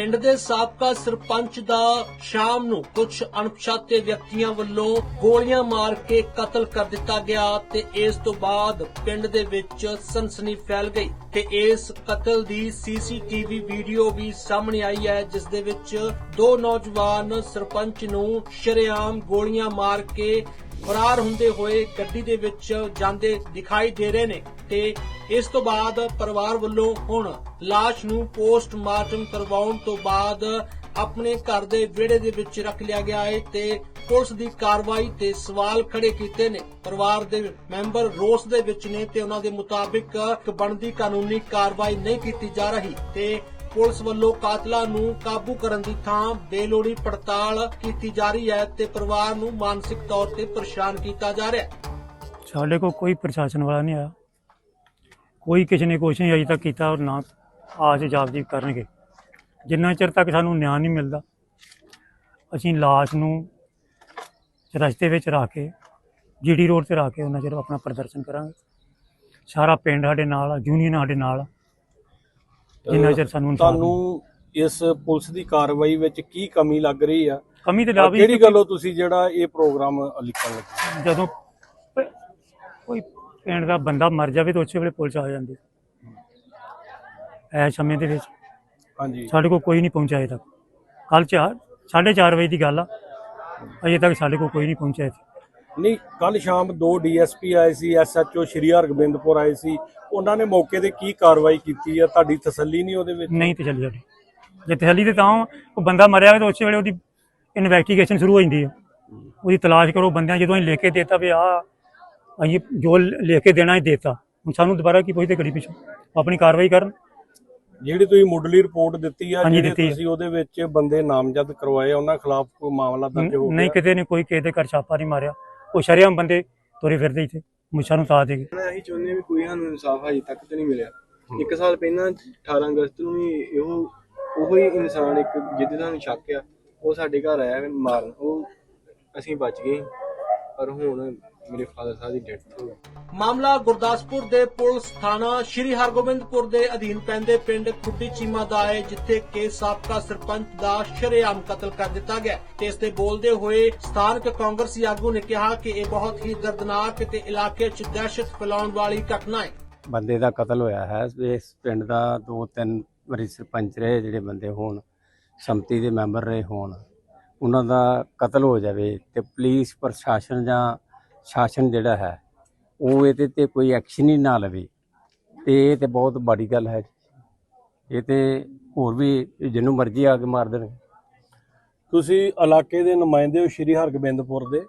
ਪਿੰਡ ਦੇ ਸਾਬਕਾ ਸਰਪੰਚ ਦਾ ਸ਼ਾਮ ਨੂੰ ਕੁਝ ਅਣਪਛਾਤੇ ਵਿਅਕਤੀਆਂ ਵੱਲੋਂ ਗੋਲੀਆਂ ਮਾਰ ਕੇ ਕਤਲ ਕਰ ਦਿੱਤਾ ਗਿਆ ਤੇ ਇਸ ਤੋਂ ਬਾਅਦ ਪਿੰਡ ਦੇ ਵਿੱਚ ਸਨਸਨੀ ਫੈਲ ਗਈ ਤੇ ਇਸ ਕਤਲ ਦੀ ਸੀਸੀਟੀਵੀ ਵੀਡੀਓ ਵੀ ਸਾਹਮਣੇ ਆਈ ਹੈ, ਜਿਸ ਦੇ ਵਿੱਚ ਦੋ ਨੌਜਵਾਨ ਸਰਪੰਚ ਨੂੰ ਸ਼ਰੇਆਮ ਗੋਲੀਆਂ ਮਾਰ ਕੇ ਫਰਾਰ ਹੁੰਦੇ ਹੋਏ ਗੱਡੀ ਦੇ ਵਿੱਚ ਜਾਂਦੇ ਦਿਖਾਈ ਦੇ ਰਹੇ ਨੇ ਤੇ ਇਸ ਤੋਂ ਬਾਅਦ ਪਰਿਵਾਰ ਵੱਲੋਂ ਹੁਣ লাশ ਨੂੰ ਪੋਸਟਮਾਰਟਮ ਕਰਵਾਉਣ ਤੋਂ ਬਾਅਦ ਆਪਣੇ ਘਰ ਦੇ ਵਿਹੜੇ ਦੇ ਵਿੱਚ ਰੱਖ ਲਿਆ ਗਿਆ ਹੈ ਤੇ ਪੁਲਿਸ ਦੀ ਕਾਰਵਾਈ ਤੇ ਸਵਾਲ ਖੜੇ ਕੀਤੇ ਨੇ। ਪਰਿਵਾਰ ਦੇ ਮੈਂਬਰ ਰੋਸ ਦੇ ਵਿੱਚ ਨੇ ਤੇ ਉਹਨਾਂ ਦੇ ਮੁਤਾਬਿਕ ਬਣਦੀ ਕਾਨੂੰਨੀ ਕਾਰਵਾਈ ਨਹੀਂ ਕੀਤੀ ਜਾ ਰਹੀ ਤੇ ਪੁਲਿਸ ਵੱਲੋਂ ਕਾਤਲਾਂ ਨੂੰ ਕਾਬੂ ਕਰਨ ਦੀ ਥਾਂ ਬੇਲੋੜੀ ਪੜਤਾਲ ਕੀਤੀ ਜਾ ਰਹੀ ਹੈ ਤੇ ਪਰਿਵਾਰ ਨੂੰ ਮਾਨਸਿਕ ਤੌਰ ਤੇ ਪਰੇਸ਼ਾਨ ਕੀਤਾ ਜਾ ਰਿਹਾ ਹੈ। ਸਾਡੇ ਕੋਲ ਕੋਈ ਪ੍ਰਸ਼ਾਸਨ ਵਾਲਾ ਨਹੀਂ ਆਇਆ। ਕੋਈ ਕਿਸੇ ਨੇ ਕੁਛ ਨਹੀਂ ਅਜੇ ਤੱਕ ਕੀਤਾ ਔਰ ਨਾ ਆਜ ਜਾਬਜੀ ਕਰਨਗੇ। ਜਿੰਨਾ ਚਿਰ ਤੱਕ ਸਾਨੂੰ ਨਿਆਂ ਨਹੀਂ ਮਿਲਦਾ ਅਸੀਂ ਲਾਸ਼ ਨੂੰ ਰਸਤੇ ਵਿੱਚ ਰੱਖ ਕੇ ਜੀਡੀ ਰੋਡ ਤੇ ਰੱਖ ਕੇ ਉਹਨਾਂ ਚਿਰ ਆਪਣਾ ਪ੍ਰਦਰਸ਼ਨ ਕਰਾਂਗੇ। ਸਾਰਾ ਪਿੰਡ ਸਾਡੇ ਨਾਲ ਆ ਯੂਨੀਅਨ ਸਾਡੇ ਨਾਲ ਆ ਜਿੰਨਾ ਚਿਰ ਸਾਨੂੰ ਇਨਸਾਫ਼ ਨਹੀਂ- ਤੁਹਾਨੂੰ ਇਸ ਪੁਲਿਸ ਦੀ ਕਾਰਵਾਈ ਵਿੱਚ ਕੀ ਕਮੀ ਲੱਗ ਰਹੀ ਆ? ਕਮੀ ਤੇ ਲਾ ਵੀ ਕਿਹੜੀ ਗੱਲੋਂ ਤੁਸੀਂ ਜਿਹੜਾ ਇਹ ਪ੍ਰੋਗਰਾਮ ਲਿਖਣ ਲੱਗੇ? ਜਦੋਂ ਪ- ਕੋਈ ਪਿੰਡ ਦਾ ਬੰਦਾ ਮਰ ਜਾਵੇ ਤਾਂ ਉਸੇ ਵੇਲੇ ਪੁਲਿਸ ਆ ਜਾਂਦੀ ਐ ਸਮੇਂ ਦੇ ਵਿੱਚ। ਹਾਂਜੀ। ਸਾਡੇ ਕੋਲ ਕੋਈ ਨਹੀਂ ਪਹੁੰਚਿਆ ਅਜੇ ਤੱਕ। ਕੱਲ ਚਾਰ 4:30 ਵਜੇ ਦੀ ਗੱਲ ਆ। ਅਜੇ ਤੱਕ ਸਾਡੇ ਕੋਲ ਕੋਈ ਨਹੀਂ ਪਹੁੰਚਿਆ ਇੱਥੇ। ਨਹੀਂ ਕੱਲ ਸ਼ਾਮ ਦੋ ਡੀਐਸਪੀ ਆਏ ਸੀ ਐਸਐਚਓ ਸ਼੍ਰੀ ਹਰਗੋਬਿੰਦਪੁਰ ਆਏ ਸੀ। ਉਹਨਾਂ ਨੇ ਮੌਕੇ ਤੇ ਕੀ ਕਾਰਵਾਈ ਕੀਤੀ ਆ? ਤੁਹਾਡੀ ਤਸੱਲੀ ਨਹੀਂ ਉਹਦੇ ਵਿੱਚ? ਨਹੀਂ ਤੇ ਚੱਲੀ ਸਾਡੀ। ਜੇ ਤਸੱਲੀ ਤੇ ਤਾਂ ਉਹ ਬੰਦਾ ਮਰਿਆ ਹੋਵੇ ਤਾਂ ਉਸੇ ਵੇਲੇ ਉਹਦੀ ਇਨਵੈਸਟੀਗੇਸ਼ਨ ਸ਼ੁਰੂ ਹੋ ਜਾਂਦੀ ਹੈ ਉਹਦੀ ਤਲਾਸ਼ ਕਰੋ ਬੰਦਿਆਂ ਜਦੋਂ ਅਸੀਂ ਲਿਖ ਕੇ ਦੇਤਾ ਵੀ ਆ ਅਸੀਂ ਜੋ ਲਿਖ ਕੇ ਦੇਣਾ ਹੀ ਦੇਤਾ। ਹੁਣ ਸਾਨੂੰ ਦੁਬਾਰਾ ਕੀ ਪੁੱਛਦੇ ਕਰੀ ਪਿੱਛੋਂ? ਆਪਣੀ ਕਾਰਵਾਈ ਕਰਨ। ਜਿਹੜੀ ਤੁਸੀਂ ਮੁੱਢਲੀ ਰਿਪੋਰਟ ਦਿੱਤੀ ਆ ਜਿਹੜੇ। ਤੁਸੀਂ ਉਹਦੇ ਵਿੱਚ ਬੰਦੇ ਨਾਮਜ਼ਦ ਕਰਵਾਏ ਉਹਨਾਂ ਖਿਲਾਫ ਕੋਈ ਮਾਮਲਾ ਦਰਜ ਹੋ ਨਹੀਂ ਕਿਤੇ ਨੇ ਕੋਈ ਕਿਸੇ ਦੇ ਘਰ ਛਾਪਾ ਨਹੀਂ ਮਾਰਿਆ। ਉਹ ਸ਼ਰੇਆਮ ਬੰਦੇ ਤੁਰੇ ਫਿਰਦੇ ਇੱਥੇ। ਮੁੱਛਾਂ ਨੂੰ ਸਾਥ ਦੇ ਕੇ। ਅਸੀਂ ਚਾਹੁੰਦੇ ਵੀ ਕੋਈ ਸਾਨੂੰ ਇਨਸਾਫ ਹਜੇ ਤੱਕ ਤੇ ਨਹੀਂ ਮਿਲਿਆ। ਇੱਕ ਸਾਲ ਪਹਿਲਾਂ 18 ਅਗਸਤ ਨੂੰ ਵੀ ਇਹੋ ਉਹੋ ਹੀ ਇਨਸਾਨ ਇੱਕ ਜਿਹਦੇ ਸਾਨੂੰ ਸ਼ੱਕ ਆ ਉਹ ਸਾਡੇ ਘਰ ਆਇਆ ਮਾਰਨ। ਉਹ ਅਸੀਂ ਬਚ ਗਏ ਪਰ ਹੁਣ ਮੇਰੇ ਫਾਦਰ ਸਾਹਿਬ ਦੀ ਡੈਥ ਹੋ ਗਈ। ਮਾਮਲਾ ਗੁਰਦਾਸਪੁਰ ਦੇ ਪੁਲਿਸ ਥਾਣਾ ਸ਼੍ਰੀ ਹਰਗੋਬਿੰਦਪੁਰ ਦੇ ਅਧੀਨ ਪੈਂਦੇ ਪਿੰਡ ਖੁੱਡੀ ਚੀਮਾ ਦਾ ਹੈ ਜਿੱਥੇ ਕਿ ਸਾਬਕਾ ਸਰਪੰਚ ਦਾ ਸ਼ਰੇਆਮ ਕਤਲ ਕਰ ਦਿੱਤਾ ਗਿਆ ਤੇ ਇਸ ਤੇ ਬੋਲਦੇ ਹੋਏ ਸਥਾਨਕ ਕਾਂਗਰਸੀ ਆਗੂ ਨੇ ਕਿਹਾ ਕਿ ਇਹ ਬਹੁਤ ਹੀ ਦਰਦਨਾਕ ਤੇ ਇਲਾਕੇ 'ਚ ਦਹਿਸ਼ਤ ਫੈਲਾਉਣ ਵਾਲੀ ਘਟਨਾ ਹੈ। ਬੰਦੇ ਦਾ ਕਤਲ ਹੋਇਆ ਹੈ। ਇਸ ਪਿੰਡ ਦਾ ਦੋ ਤਿੰਨ ਵਾਰੀ ਸਰਪੰਚ ਰਹੇ ਜਿਹੜੇ ਬੰਦੇ ਹੋਣ ਸੰਮਤੀ ਦੇ ਮੈਂਬਰ ਰਹੇ ਹੋਣ। ਉਹਨਾਂ ਦਾ ਕਤਲ ਹੋ ਜਾਵੇ ਤੇ ਪੁਲਿਸ ਪ੍ਰਸ਼ਾਸਨ ਜਾਂ ਸ਼ਾਸਨ ਜਿਹੜਾ ਹੈ ਉਹ ਇਹਦੇ ਤੇ ਕੋਈ ਐਕਸ਼ਨ ਹੀ ਨਾ ਲਵੇ। ਤੇ ਇਹ ਤੇ ਬਹੁਤ ਬੜੀ ਗੱਲ ਹੈ ਇਹ ਤੇ ਹੋਰ ਵੀ ਜਿਹਨੂੰ ਮਰਜ਼ੀ ਆ ਕੇ ਮਾਰ ਦੇਣ। ਤੁਸੀਂ ਇਲਾਕੇ ਦੇ ਨੁਮਾਇੰਦੇ ਹੋ ਸ਼੍ਰੀ ਹਰਗੋਬਿੰਦਪੁਰ ਦੇ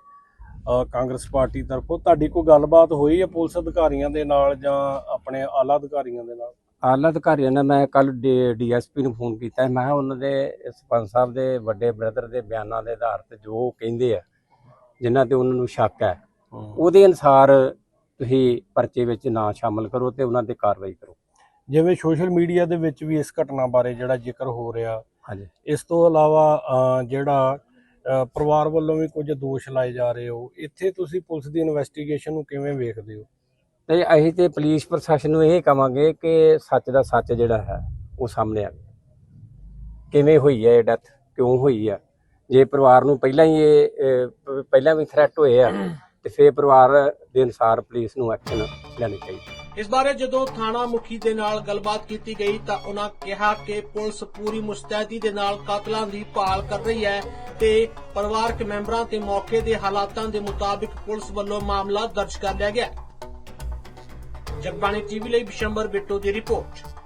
ਕਾਂਗਰਸ ਪਾਰਟੀ ਤਰਫੋਂ। ਤੁਹਾਡੀ ਕੋਈ ਗੱਲਬਾਤ ਹੋਈ ਹੈ ਪੁਲਿਸ ਅਧਿਕਾਰੀਆਂ ਦੇ ਨਾਲ ਜਾਂ ਆਪਣੇ ਆਲਾ ਅਧਿਕਾਰੀਆਂ ਦੇ ਨਾਲ? ਆਲਾ ਅਧਿਕਾਰੀਆਂ ਨੇ ਮੈਂ ਕੱਲ ਡੀਐਸਪੀ ਨੂੰ ਫੋਨ ਕੀਤਾ। ਮੈਂ ਕਿਹਾ ਉਹਨਾਂ ਦੇ ਸਰਪੰਚ ਸਾਹਿਬ ਦੇ ਵੱਡੇ ਬ੍ਰਦਰ ਦੇ ਬਿਆਨਾਂ ਦੇ ਆਧਾਰ ਤੇ ਜੋ ਕਹਿੰਦੇ ਆ ਜਿਨ੍ਹਾਂ ਤੇ ਉਹਨਾਂ ਨੂੰ ਸ਼ੱਕ ਹੈ ਉਹਦੇ ਅਨਸਾਰ ਤੁਸੀਂ ਪਰਚੇ ਵਿੱਚ ਨਾਂ ਸ਼ਾਮਲ ਕਰੋ ਤੇ ਉਹਨਾਂ ਤੇ ਕਾਰਵਾਈ ਕਰੋ। ਜਿਵੇਂ ਸੋਸ਼ਲ ਮੀਡੀਆ ਦੇ ਵਿੱਚ ਵੀ ਇਸ ਘਟਨਾ ਬਾਰੇ ਜਿਹੜਾ ਜ਼ਿਕਰ ਹੋ ਰਿਹਾ ਹਾਂਜੀ। ਇਸ ਤੋਂ ਇਲਾਵਾ ਜਿਹੜਾ ਪਰਿਵਾਰ ਵੱਲੋਂ ਵੀ ਕੁਝ ਦੋਸ਼ ਲਾਏ ਜਾ ਰਹੇ ਹੋ ਇੱਥੇ ਤੁਸੀਂ ਪੁਲਿਸ ਦੀ ਇਨਵੈਸਟੀਗੇਸ਼ਨ ਨੂੰ ਕਿਵੇਂ ਵੇਖਦੇ ਹੋ? ਤੇ ਅਸੀਂ ਤੇ ਪੁਲਿਸ ਪ੍ਰਸ਼ਾਸਨ ਨੂੰ ਇਹ ਕਵਾਂਗੇ ਕਿ ਸੱਚ ਦਾ ਸੱਚ ਜਿਹੜਾ ਹੈ ਉਹ ਸਾਹਮਣੇ ਆਵੇ। ਕਿਵੇਂ ਹੋਈ ਹੈ ਇਹ ਡੈਥ ਕਿਉਂ ਹੋਈ ਹੈ? ਜੇ ਪਰਿਵਾਰ ਨੂੰ ਪਹਿਲਾਂ ਹੀ ਇਹ ਪਹਿਲਾਂ ਵੀ ਥ੍ਰੈਟ ਹੋਏ ਆ ਤੇ ਪਰਿਵਾਰ ਦੇ ਅਨਸਾਰ ਪੁਲਿਸ ਨੂੰ ਐਕਸ਼ਨ ਲੈਣੀ ਚਾਹੀਦੀ। ਇਸ ਬਾਰੇ ਜਦੋਂ ਥਾਣਾ ਮੁਖੀ ਦੇ ਨਾਲ ਗੱਲਬਾਤ ਕੀਤੀ ਗਈ ਤਾਂ ਉਹਨਾਂ ਕਿਹਾ ਕਿ ਪੁਲਿਸ ਪੂਰੀ ਮੁਸਤੈਦੀ ਦੇ ਨਾਲ ਕਾਤਲਾਂ ਦੀ ਭਾਲ ਕਰ ਰਹੀ ਹੈ ਤੇ ਪਰਿਵਾਰਕ ਮੈਂਬਰਾਂ ਤੇ ਮੌਕੇ ਦੇ ਹਾਲਾਤਾਂ ਦੇ ਮੁਤਾਬਿਕ ਪੁਲਿਸ ਵੱਲੋਂ ਮਾਮਲਾ ਦਰਜ ਕਰ ਲਿਆ ਗਿਆ ਜਗਬਾਣੀ ਟੀਵੀ ਲਈ ਬਿਸ਼ੰਬਰ ਬਿੱਟੂ ਦੀ ਰਿਪੋਰਟ।